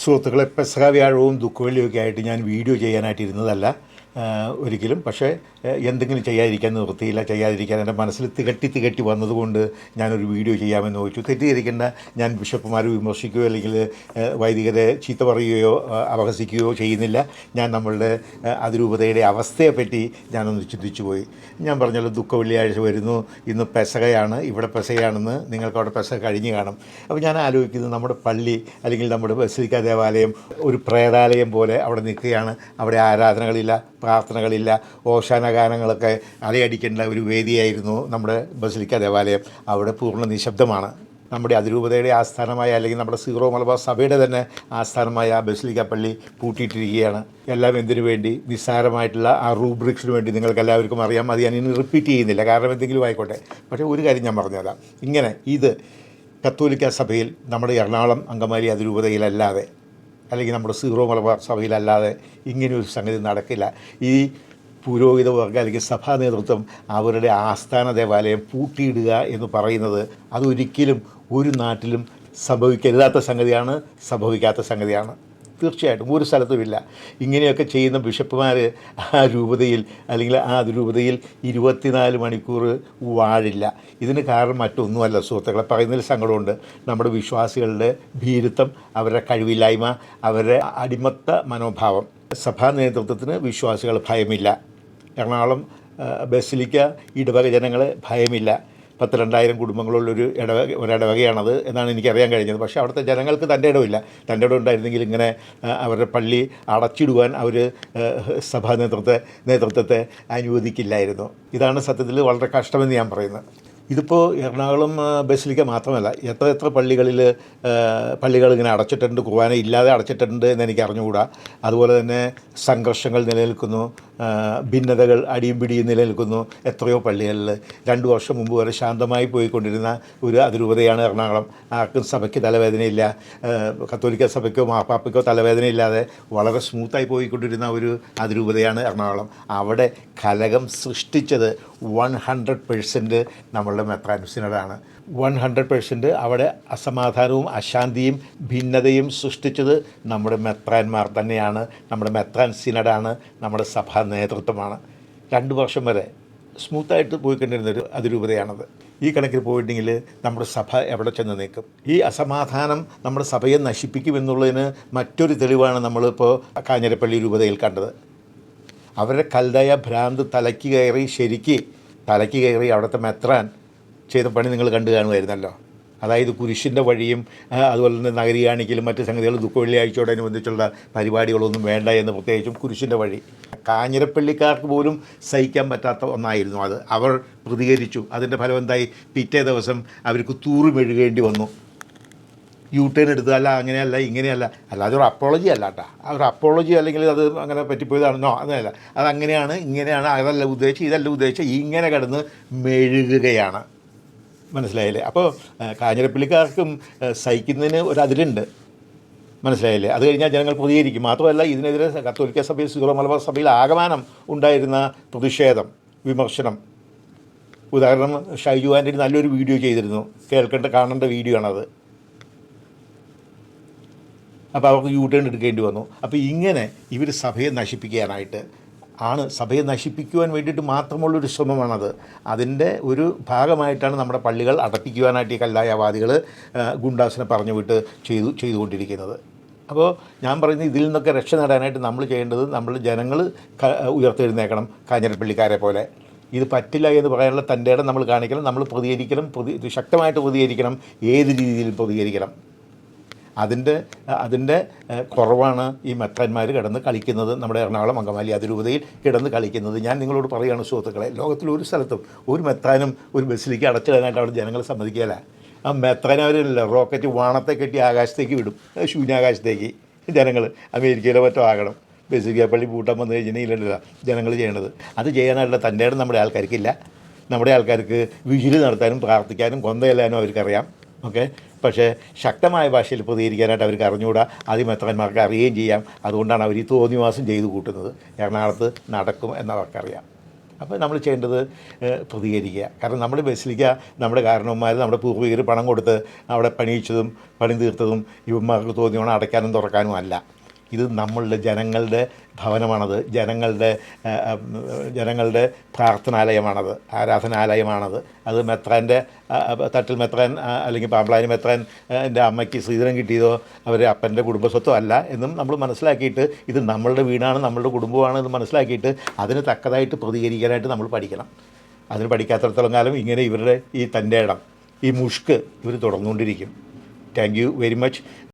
സുഹൃത്തുക്കളെ പെസഹ വ്യാഴവും ദുഃഖവെള്ളിയൊക്കെ ആയിട്ട് ഞാൻ വീഡിയോ ചെയ്യാനായിട്ട് ഇരുന്നതല്ല. ഒരിക്കലും. പക്ഷേ എന്തെങ്കിലും ചെയ്യാതിരിക്കാൻ നിവൃത്തിയില്ല. ചെയ്യാതിരിക്കാൻ എന്റെ മനസ്സിൽ തികട്ടി തികട്ടി വന്നതുകൊണ്ട് ഞാനൊരു വീഡിയോ ചെയ്യാമെന്ന് ചോദിച്ചു. തെറ്റിദ്ധരിക്കേണ്ട ഞാൻ ബിഷപ്പുമാരെ വിമർശിക്കുകയോ അല്ലെങ്കിൽ വൈദികരെ ചീത്ത പറയുകയോ അപഹസിക്കുകയോ ചെയ്യുന്നില്ല. ഞാൻ നമ്മളുടെ അതിരൂപതയുടെ അവസ്ഥയെപ്പറ്റി ഞാനൊന്ന് ചിന്തിച്ചു പോയി ഞാൻ പറഞ്ഞല്ലോ ദുഃഖ വെള്ളിയാഴ്ച വരുന്നു. ഇന്ന് പെസകയാണ്. ഇവിടെ പെസകയാണെന്ന് നിങ്ങൾക്ക് അവിടെ പെസക കഴിഞ്ഞ് കാണും. അപ്പോൾ ഞാൻ ആലോചിക്കുന്നത് നമ്മുടെ പള്ളി അല്ലെങ്കിൽ നമ്മുടെ ബസിലിക്ക ദേവാലയം ഒരു പ്രേതാലയം പോലെ അവിടെ നിൽക്കുകയാണ്. അവിടെ ആരാധനകളില്ല. പ്രാർത്ഥനകളില്ല ഓശാന ഗാനങ്ങളൊക്കെ അലയടിക്കേണ്ട ഒരു വേദിയായിരുന്നു നമ്മുടെ ബസിലിക്ക ദേവാലയം. അവിടെ പൂർണ നിശബ്ദമാണ്. നമ്മുടെ അതിരൂപതയുടെ ആസ്ഥാനമായ അല്ലെങ്കിൽ നമ്മുടെ സീറോ മലബാർ സഭയുടെ തന്നെ ആസ്ഥാനമായ ബസിലിക്ക പള്ളി പൂട്ടിയിട്ടിരിക്കുകയാണ്. എല്ലാം എന്തിനു വേണ്ടി? നിസ്സാരമായിട്ടുള്ള ആ റൂബ്രിക്സിന് വേണ്ടി നിങ്ങൾക്ക് എല്ലാവർക്കും അറിയാം. അത് ഞാൻ ഇനി റിപ്പീറ്റ് ചെയ്യുന്നില്ല. കാരണം എന്തെങ്കിലും ആയിക്കോട്ടെ. പക്ഷേ ഒരു കാര്യം ഞാൻ പറഞ്ഞുതരാം. ഇങ്ങനെ ഇത് കത്തോലിക്ക സഭയിൽ നമ്മുടെ എറണാകുളം അങ്കമാലി അതിരൂപതയിലല്ലാതെ അല്ലെങ്കിൽ നമ്മുടെ സീറോ മലബാർ സഭയിലല്ലാതെ ഇങ്ങനെയൊരു സംഗതി നടക്കില്ല. ഈ പുരോഹിത വർഗ അല്ലെങ്കിൽ സഭാ നേതൃത്വം അവരുടെ ആസ്ഥാന ദേവാലയം പൂട്ടിയിടുക എന്ന് പറയുന്നത് അതൊരിക്കലും ഒരു നാട്ടിലും സംഭവിക്കരുതാത്ത സംഗതിയാണ് സംഭവിക്കാത്ത സംഗതിയാണ്. തീർച്ചയായിട്ടും ഒരു സ്ഥലത്തുമില്ല. ഇങ്ങനെയൊക്കെ ചെയ്യുന്ന ബിഷപ്പുമാർ ആ രൂപതയിൽ അല്ലെങ്കിൽ ആ അതിരൂപതയിൽ ഇരുപത്തിനാല് മണിക്കൂർ വാഴില്ല. ഇതിന് കാരണം മറ്റൊന്നുമല്ല സുഹൃത്തുക്കളെ. പറയുന്നതിൽ സങ്കടമുണ്ട്. നമ്മുടെ വിശ്വാസികളുടെ ഭീരുത്വം അവരുടെ കഴിവില്ലായ്മ അവരുടെ അടിമത്ത മനോഭാവം. സഭാ നേതൃത്വത്തിന് വിശ്വാസികൾ ഭയമില്ല. എറണാകുളം ബസിലിക്ക ഇടവക ജനങ്ങളെ ഭയമില്ല. പത്ത് രണ്ടായിരം കുടുംബങ്ങളുള്ളൊരു ഇടവക ഒരിടവകയാണത് എന്നാണ് എനിക്കറിയാൻ കഴിഞ്ഞത്. പക്ഷേ അവിടുത്തെ ജനങ്ങൾക്ക് തന്റെ ഇടമില്ല തന്റെ ഇടം ഉണ്ടായിരുന്നെങ്കിൽ ഇങ്ങനെ അവരുടെ പള്ളി അടച്ചിടുവാൻ അവർ സഭാ നേതൃത്വത്തെ നേതൃത്വത്തെ അനുവദിക്കില്ലായിരുന്നു. ഇതാണ് സത്യത്തിൽ വളരെ കഷ്ടമെന്ന് ഞാൻ പറയുന്നത്. ഇതിപ്പോൾ എറണാകുളം ബസിലിക്ക മാത്രമല്ല എത്ര എത്ര പള്ളികളിൽ പള്ളികൾ ഇങ്ങനെ അടച്ചിട്ടുണ്ട് കുർബാന ഇല്ലാതെ അടച്ചിട്ടുണ്ട് എന്ന് എനിക്ക് അറിഞ്ഞുകൂടാ അതുപോലെ തന്നെ സംഘർഷങ്ങൾ നിലനിൽക്കുന്നു. ഭിന്നതകൾ അടിയും പിടിയും നിലനിൽക്കുന്നു. എത്രയോ പള്ളികളിൽ രണ്ട് വർഷം മുമ്പ് വരെ ശാന്തമായി പോയിക്കൊണ്ടിരുന്ന ഒരു അതിരൂപതയാണ് എറണാകുളം. ആർക്കും സഭയ്ക്ക് തലവേദനയില്ല. കത്തോലിക്ക സഭയ്ക്കോ മാപ്പാപ്പയ്ക്കോ തലവേദനയില്ലാതെ വളരെ സ്മൂത്തായി പോയിക്കൊണ്ടിരുന്ന ഒരു അതിരൂപതയാണ് എറണാകുളം. അവിടെ കലകം സൃഷ്ടിച്ചത് വൺ ഹൺഡ്രഡ് പേഴ്സന്റ് നമ്മളുടെ മെത്രാനുസിനോടാണ്. വൺ ഹൺഡ്രഡ് പേഴ്സന്റ് അവിടെ അസമാധാനവും അശാന്തിയും ഭിന്നതയും സൃഷ്ടിച്ചത് നമ്മുടെ മെത്രാന്മാർ തന്നെയാണ്. നമ്മുടെ മെത്രാൻ സിനഡാണ്. നമ്മുടെ സഭാ നേതൃത്വമാണ്. രണ്ട് വർഷം വരെ സ്മൂത്തായിട്ട് പോയിക്കൊണ്ടിരുന്നൊരു അതിരൂപതയാണത്. ഈ കണക്കിൽ പോയിട്ടുണ്ടെങ്കിൽ നമ്മുടെ സഭ എവിടെ ചെന്ന് നിൽക്കും? ഈ അസമാധാനം നമ്മുടെ സഭയെ നശിപ്പിക്കുമെന്നുള്ളതിന് മറ്റൊരു തെളിവാണ് നമ്മളിപ്പോൾ കാഞ്ഞിരപ്പള്ളി രൂപതയിൽ കണ്ടത്. അവരുടെ കൽതായ ഭ്രാന്ത് തലയ്ക്ക് കയറി ശരിക്ക് തലയ്ക്ക് കയറി അവിടുത്തെ മെത്രാൻ ചെയ്ത പണി നിങ്ങൾ കണ്ടു കാണുമായിരുന്നല്ലോ. അതായത് കുരിശിന്റെ വഴിയും അതുപോലെ തന്നെ നഗരി കാണിക്കലും മറ്റ് സംഗതികൾ ദുഃഖ വെള്ളിയാഴ്ചയോടനുബന്ധിച്ചുള്ള പരിപാടികളൊന്നും വേണ്ട എന്ന് പ്രത്യേകിച്ചും കുരിശിന്റെ വഴി. കാഞ്ഞിരപ്പള്ളിക്കാർക്ക് പോലും സഹിക്കാൻ പറ്റാത്ത ഒന്നായിരുന്നു അത്. അവർ പ്രതികരിച്ചു. അതിന്റെ ഫലം എന്തായി? പിറ്റേ ദിവസം അവർക്ക് തൂറി മെഴുകേണ്ടി വന്നു. യു ടേൺ എടുത്ത് അല്ല അങ്ങനെയല്ല ഇങ്ങനെയല്ല. അല്ലാതെ ഒരു അപ്പോളജി അല്ല കേട്ടോ ഒരു അപ്പോളജി അല്ലെങ്കിൽ അത് അങ്ങനെ പറ്റിപ്പോയതാണെന്നോ അതല്ല അത് അങ്ങനെയാണ് ഇങ്ങനെയാണ് അതല്ല ഉദ്ദേശിച്ച് ഇതല്ല ഉദ്ദേശിച്ച് ഇങ്ങനെ കിടന്ന് മെഴുകുകയാണ്. മനസ്സിലായില്ലേ? അപ്പോൾ കാഞ്ഞിരപ്പള്ളിക്കാർക്കും സഹിക്കുന്നതിന് ഒരു അതിലുണ്ട് മനസ്സിലായില്ലേ? അത് കഴിഞ്ഞാൽ ജനങ്ങൾ പ്രതികരിക്കും. മാത്രമല്ല ഇതിനെതിരെ കത്തോലിക്ക സഭയിൽ സീറോ മലബാർ സഭയിൽ ആകമാനം ഉണ്ടായിരുന്ന പ്രതിഷേധം വിമർശനം. ഉദാഹരണം ഷൈജു ആന്റണി നല്ലൊരു വീഡിയോ ചെയ്തിരുന്നു. കേൾക്കേണ്ട കാണേണ്ട വീഡിയോ ആണത് അപ്പോൾ അവർക്ക് യൂ ടേൺ എടുക്കേണ്ടി വന്നു. അപ്പോൾ ഇങ്ങനെ ഇവർ സഭയെ നശിപ്പിക്കാനായിട്ട് ആണ് സഭയെ നശിപ്പിക്കുവാൻ വേണ്ടിയിട്ട് മാത്രമുള്ളൊരു ശ്രമമാണത്. അതിന്റെ ഒരു ഭാഗമായിട്ടാണ് നമ്മുടെ പള്ളികൾ അടപ്പിക്കുവാനായിട്ട് ഈ കല്ലായവാദികൾ ഗുണ്ടാസിനെ പറഞ്ഞു വിട്ട് ചെയ്തു ചെയ്തുകൊണ്ടിരിക്കുന്നത്. അപ്പോൾ ഞാൻ പറയുന്നത് ഇതിൽ നിന്നൊക്കെ രക്ഷ നേടാനായിട്ട് നമ്മൾ ചെയ്യേണ്ടത് നമ്മൾ ജനങ്ങൾ ഉയർത്തെഴുന്നേക്കണം കാഞ്ഞിരപ്പള്ളിക്കാരെ പോലെ. ഇത് പറ്റില്ല എന്ന് പറയാനുള്ള തന്റെ ഇടം നമ്മൾ കാണിക്കണം നമ്മൾ പ്രതികരിക്കണം പ്രതി ശക്തമായിട്ട് പ്രതികരിക്കണം ഏത് രീതിയിൽ പ്രതികരിക്കണം. അതിന്റെ അതിന്റെ കുറവാണ് ഈ മെത്രന്മാർ കിടന്ന് കളിക്കുന്നത്. നമ്മുടെ എറണാകുളം അങ്കമാലി അതിരൂപതയിൽ കിടന്ന് കളിക്കുന്നത്. ഞാൻ നിങ്ങളോട് പറയുകയാണ് സുഹൃത്തുക്കളെ ലോകത്തിൽ ഒരു സ്ഥലത്തും ഒരു മെത്താനും ഒരു ബസ്സിലേക്ക് അടച്ചിടാനായിട്ട് അവിടെ ജനങ്ങൾ സമ്മതിക്കുകയില്ല. ആ മെത്താനവരല്ല റോക്കറ്റ് വാണത്തെ കെട്ടി ആകാശത്തേക്ക് വിടും. ശൂന്യാകാശത്തേക്ക്. ജനങ്ങൾ അമേരിക്കയിലോ മറ്റോ ആകണം. ബസ്സിലിക്ക പള്ളി പൂട്ടാൻ വന്നു കഴിഞ്ഞിട്ടുണ്ടല്ലോ ജനങ്ങൾ ചെയ്യണത്. അത് ചെയ്യാനായിട്ടുള്ള തന്റെ നമ്മുടെ ആൾക്കാർക്കില്ല. നമ്മുടെ ആൾക്കാർക്ക് വിജിൽ നടത്താനും പ്രാർത്ഥിക്കാനും കൊന്തയെല്ലാനും അവർക്കറിയാം. ഓക്കെ? പക്ഷേ ശക്തമായ ഭാഷയിൽ പ്രതികരിക്കാനായിട്ട് അവർക്ക് അറിഞ്ഞുകൂടാ. ആദ്യം എത്രന്മാർക്ക് അറിയുകയും ചെയ്യാം. അതുകൊണ്ടാണ് അവർ ഈ തോന്നിവാസം ചെയ്തു കൂട്ടുന്നത്. എറണാകുളത്ത് നടക്കും എന്നവർക്കറിയാം അപ്പോൾ നമ്മൾ ചെയ്യേണ്ടത് പ്രതികരിക്കുക. കാരണം നമ്മൾ ബസിലിക്ക നമ്മുടെ കാരണവന്മാർ നമ്മുടെ പൂർവികർ പണം കൊടുത്ത് അവിടെ പണിയിച്ചതും പണി തീർത്തതും യുവന്മാർക്ക് തോന്നിയോണം അടയ്ക്കാനും തുറക്കാനും അല്ല. ഇത് നമ്മളുടെ ജനങ്ങളുടെ ഭവനമാണത് ജനങ്ങളുടെ ജനങ്ങളുടെ പ്രാർത്ഥനാലയമാണത് ആരാധനാലയമാണത്. അത് മെത്രാന്റെ തട്ടിൽ മെത്രാൻ അല്ലെങ്കിൽ പാമ്പളാനി മെത്രാൻ എന്റെ അമ്മയ്ക്ക് ശ്രീധരൻ കിട്ടിയതോ അവരെ അപ്പന്റെ കുടുംബസ്വത്തോ അല്ല എന്നും നമ്മൾ മനസ്സിലാക്കിയിട്ട് ഇത് നമ്മളുടെ വീടാണ് നമ്മളുടെ കുടുംബമാണ് എന്ന് മനസ്സിലാക്കിയിട്ട് അതിന് തക്കതായിട്ട് പ്രതികരിക്കാനായിട്ട് നമ്മൾ പഠിക്കണം. അതിന് പഠിക്കാത്തടത്തോളം കാലം ഇങ്ങനെ ഇവരുടെ ഈ തന്റെ ഇടം ഈ മുഷ്ക് ഇവർ തുടർന്നുകൊണ്ടിരിക്കും. Thank you very much